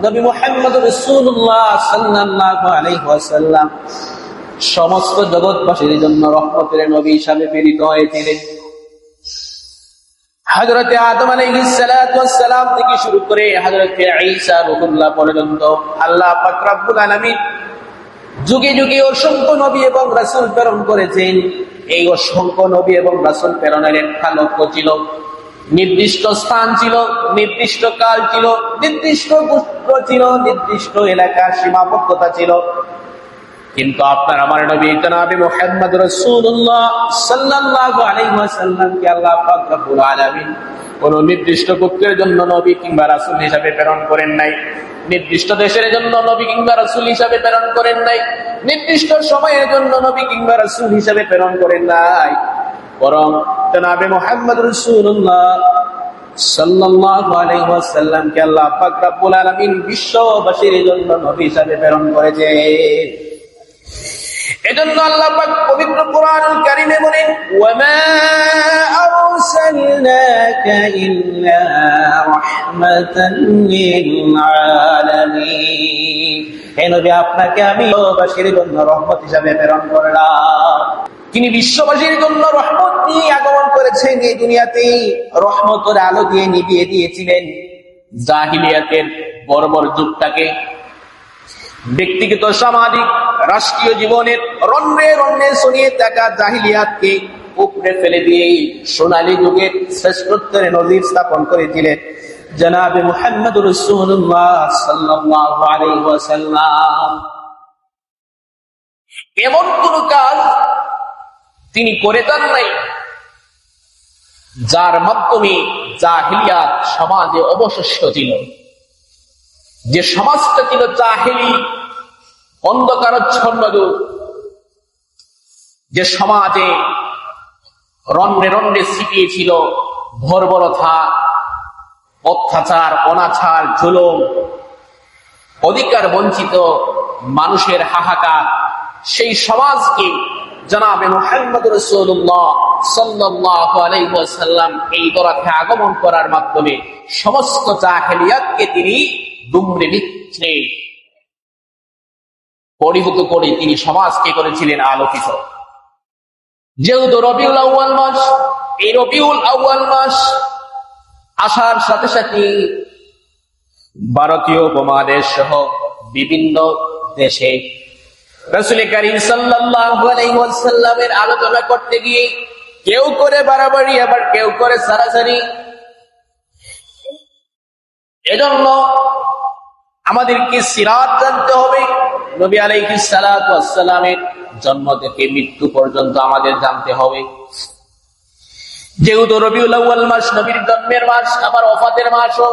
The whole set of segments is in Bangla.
নবী মোহাম্মদ সমস্ত জগৎবাসীর জন্য রহমতের নবী হিসাবে প্রেরিত হয়েছিলেন। আদম থেকে শুরু করে পর্যন্ত আল্লাহ যুগে যুগে অসংখ্য নবী এবং রাসূল প্রেরণ করেছেন। এই অসংখ্য নবী এবং রাসূল প্রেরণের একটা লক্ষ্য ছিল। নির্দিষ্ট স্থান ছিল, নির্দিষ্ট কাল ছিল, নির্দিষ্ট গোত্র ছিল, নির্দিষ্ট এলাকার সীমাবদ্ধতা ছিল। কিন্তু আপনার আমার নবী জনাবে মুহাম্মদ রাসূলুল্লাহ সাল্লাল্লাহু আলাইহি ওয়াসাল্লামকে আল্লাহ পাক রব্বুল আলামিন কোন নির্দিষ্ট গোত্রের জন্য নবী কিংবা রাসূল হিসাবে প্রেরণ করেন নাই, নির্দিষ্ট দেশের জন্য নবী কিংবা রাসূল হিসাবে প্রেরণ করেন নাই, নির্দিষ্ট সময়ের জন্য নবী কিংবা রাসূল হিসাবে প্রেরণ করেন নাই। বরং জনাবে মুহাম্মদ রাসূলুল্লাহ সাল্লাল্লাহু আলাইহি ওয়াসাল্লামকে আল্লাহ পাক রব্বুল আলামিন বিশ্ববাসীর জন্য নবী হিসাবে প্রেরণ করেছে। এজন্য আল্লাহ পাক পবিত্র কোরআনুল কারীমে বলেন ওয়ামা আরসালনাকা ইল্লা রাহমাতান লিল আপনাকে আমি বিশ্ববাসীর জন্য রহমত হিসাবে প্রেরণ করলাম। তিনি বিশ্ববাসীর জন্য রহমত নিয়ে আগমন করেছেন, এই দুনিয়াতে রহমতের আলো দিয়ে নিভিয়ে দিয়েছিলেন। জাহিলিয়াতের বর্বর যুগটাকে ব্যক্তিগত, সামাজিক, রাষ্ট্রীয় জীবনের রন্ধ্রে রন্ধ্রে শনিয়ে থাকা জাহিলিয়াতকে উপড়ে ফেলে দিয়ে সোনালী যুগের শ্রেষ্ঠত্বের নজির স্থাপন করেছিলেন। জনাবে মুহাম্মদ রসুল্লাহ এমন কোন কাজ তিনি করে দেন নাই। যার মাধ্যমে জাহিলিয়াত সমাজে অবশিষ্ট ছিল। যে সমাজটা ছিল জাহেলি, অন্ধকারচ্ছন্ন যে সমাজে রন্ধ্রে ছিটিয়ে ছিল ভরবরথা, অত্যাচার, অনাচার, জুলুম, অধিকার বঞ্চিত মানুষের হাহাকার, সেই সমাজকে আগমন করার মাধ্যমে সমস্ত তিনি পরিভূত করে তিনি সমাজকে করেছিলেন আলোকিত। যেহেতু রবিউল আউ্য়াল মাস, এই রবিউল আউ্য়াল মাস আসার সাথে সাথে ভারতীয় উপমহাদেশ সহ বিভিন্ন দেশে করিম আলোচনা করতে গিয়ে কেউ করে বাড়াবাড়ি, আবার কেউ করে এজন্য আমাদেরকে সিরাত জানতে হবে। নবী আলাইহি সালামের জন্ম থেকে মৃত্যু পর্যন্ত আমাদের জানতে হবে। যেহেতু রবিউল মাস, নবীর জন্মের মাস, আবার অফাতের মাসও।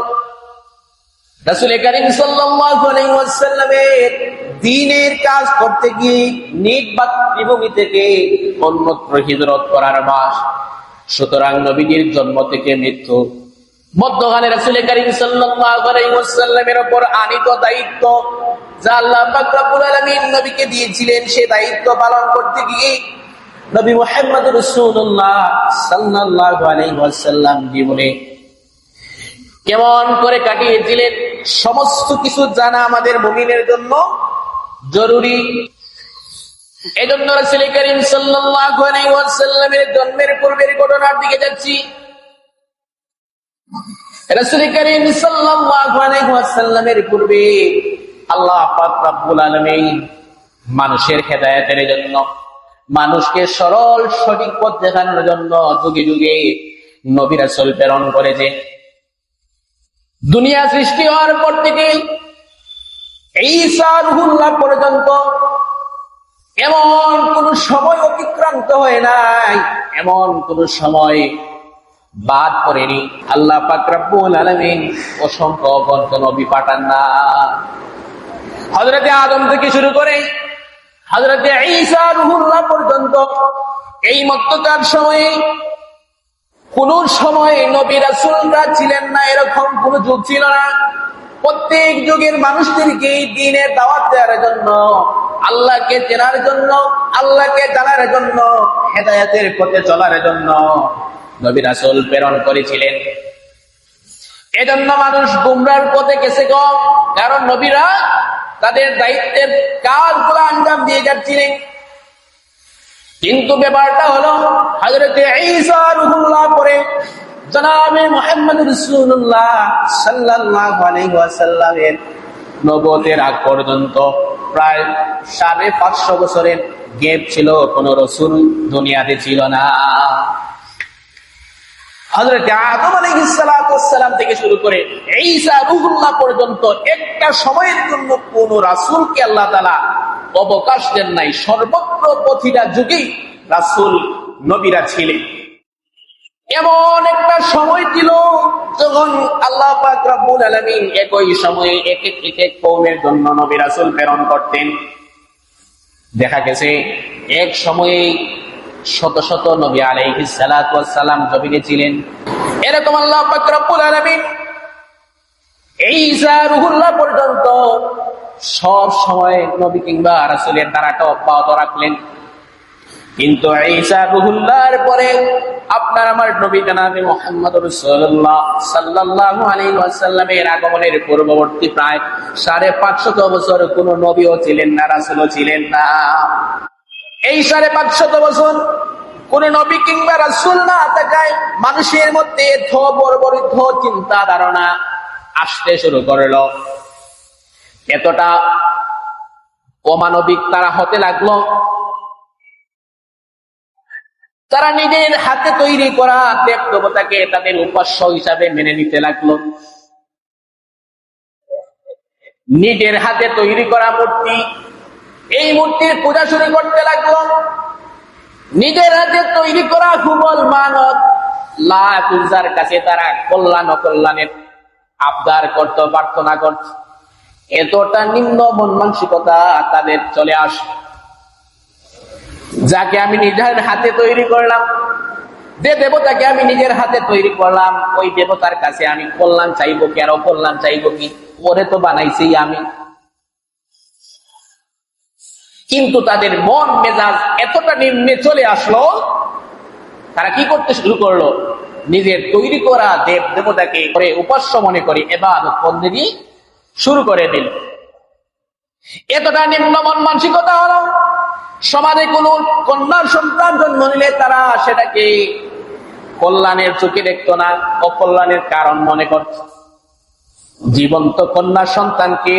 আলাইহি কাজ করতে গিয়ে নিজ মাতৃভূমি থেকে অন্যত্র হিজরত করার সুতরাং জন্ম থেকে মৃত্যু। আনিত দায়িত্ব নবীকে দিয়েছিলেন, সে দায়িত্ব পালন করতে গিয়ে নবী মুহাম্মদ রাসূলুল্লাহ সাল্লাল্লাহু আলাইহি জীবনে কেমন করে কাটিয়েছিলেন সমস্ত কিছু জানা আমাদের মুমিনের জন্য জরুরি। এজন্য করিম সাল্লাল্লাহু আলাইহি ওয়াসাল্লামের জন্মের পূর্বের ঘটনার দিকে যাচ্ছি। করিম সাল্লাল্লাহু আলাইহি ওয়াসাল্লামের পূর্বে আল্লাহ পাক রব্বুল আলামিন মানুষের হেদায়েতের জন্য, মানুষকে সরল সঠিক পথ দেখানোর জন্য যুগে যুগে নবী রাসূল প্রেরণ করেছে। দুনিয়া সৃষ্টি হওয়ার পর থেকে ঈসা রুহুল্লাহ পর্যন্ত এমন কোন সময় অতিক্রান্ত হয় নাই, এমন কোন সময় বাদ করেনি আল্লাহ পাক রব্বুল আলামিন অসংখ্য নবী পাঠান না। হযরতে আদম থেকে শুরু করে হযরতে ঈসা রুহুল্লাহ পর্যন্ত এই মধ্যকার সময়ে কোন সময় নবী রাসূলরা ছিলেন না এরকম কোন যুগ ছিল না। প্রত্যেক যুগের মানুষদেরকে দিনের দাওয়াত দেওয়ার জন্য, আল্লাহকে চেনার জন্য, আল্লাহকে জানার জন্য, হেদায়তের পথে চলার জন্য নবী রাসূল প্রেরণ করেছিলেন। এজন্য মানুষ গুমরার পথে গেছে কম কারণ নবীরা তাদের দায়িত্বের কাজগুলো আঞ্জাম দিয়ে যাচ্ছিলেন। কিন্তু ব্যাপারটা হলো হাজরতে পরে জনাবে মোহাম্মদ রসুল্লাহ সাল্লাহ নবতের আগ পর্যন্ত প্রায় সাড়ে পাঁচশো বছরের গেপ ছিল, কোন রসুল দুনিয়াতে ছিল না। আদম থেকে শুরু করে ঈসা রুহুল্লাহ পর্যন্ত একটা সময়ের জন্য কোন রাসূলকে আল্লাহ অবকাশ দেন নাই। সর্বত্র প্রতিটা যুগেই রাসূল নবীরা ছিলেন। এমন একটা সময় ছিল যখন আল্লাহ একই সময়ে এক এক এক এক কওমের জন্য নবী রাসূল প্রেরণ করতেন। দেখা গেছে, এক সময়ে শত শত নবী আলাইহি সালাতু সালাম জমিনে ছিলেন। এরকম আল্লাহ পাক আলামিন ঈসা রুহুল্লাহ পর্যন্ত সব সময় নবী কিংবা রাসূলের দ্বারাটা অব্যাহত রাখলেন। কিন্তু ঈসা রুহুল্লাহর পরে আপনার আমার নবী জানাবে মোহাম্মদ রাসূলুল্লাহ সাল্লাল্লাহু আলাইহি ওয়াসাল্লামের আগমনের পূর্ববর্তী প্রায় সাড়ে পাঁচশত বছর কোন নবীও ছিলেন না, রাসুলও ছিলেন না। এই সাড়ে পাঁচশত বছর কোন নবী কিংবা রাসুল না থাকায় মানুষের মধ্যে বর্বরিত চিন্তা ধারণা আসতে শুরু করল। এতটা অমানবিক তারা হতে লাগল। তারা নিজের হাতে তৈরি করা দেব দেবতাকে তাদের উপাস্য হিসাবে মেনে নিতে লাগল। নিজের হাতে তৈরি করা মূর্তি, এই মূর্তির পূজা শুরু করতে লাগল। নিজের হাতে তৈরি করা হুবল মানত লাজার কাছে তারা কল্যাণ অকল্যাণের আবদার করত, প্রার্থনা করত। এতটা নিম্ন মন মানসিকতা তাদের চলে আস। যাকে আমি নিজের হাতে তৈরি করলাম, যে দেবতাকে আমি নিজের হাতে তৈরি করলাম, ওই দেবতার কাছে আমি কল্যাণ চাইব কি, আর অকল্যাণ চাইব কি, ওরে তো বানাইছি আমি। কিন্তু তাদের মন মেজাজ এতটা নিম্নে চলে আসলো, তারা কি করতে শুরু করল? নিজের তৈরি করা দেব দেবতাকে করে উপাস্য মনে করে এবার বন্দেগি শুরু করে দিল। এতটা নিম্ন মন মানসিকতা হলো, সমাজে কোন কন্যার সন্তান জন্ম নিলে তারা সেটাকে কল্যাণের চোখে দেখতো না, অকল্যাণের কারণ মনে করত। জীবন্ত কন্যা সন্তানকে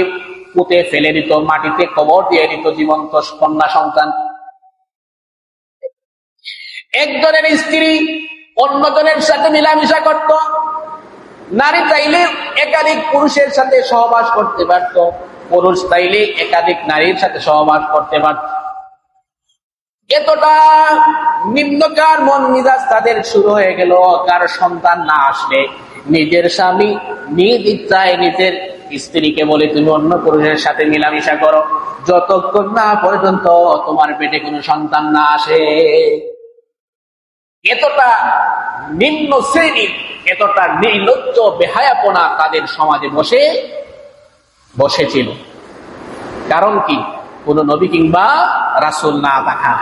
পুঁতে ফেলে দিত, মাটিতে কবর দিয়ে দিত জীবন্ত কন্যা সন্তান। একজনের স্ত্রী অন্যজনের সাথে মিলামিশা করত। নারী চাইলে একাধিক পুরুষের সাথে সহবাস করতে পারত। পুরুষ চাইলে একাধিক নারীর সাথে সহবাস করতে পারত। এতটা নিম্নকার মন মিজাজ তাদের শুরু হয়ে গেল। কার সন্তান না আসলে নিজের স্বামী নিজ ইচ্ছায় নিজের স্ত্রীকে বলে, তুমি অন্য পুরুষের সাথে মিলামিশা করো। যতক্ষণ না পর্যন্ত তোমার পেটে কোনো সন্তান না আসে। এতটা নিম্ন শ্রেণির, এতটা নির্লজ্জ বেহায়াপনা তাদের সমাজে বসে, বসেছিল। কারণ কি? কোন নবী কিংবা রাসুল না দেখা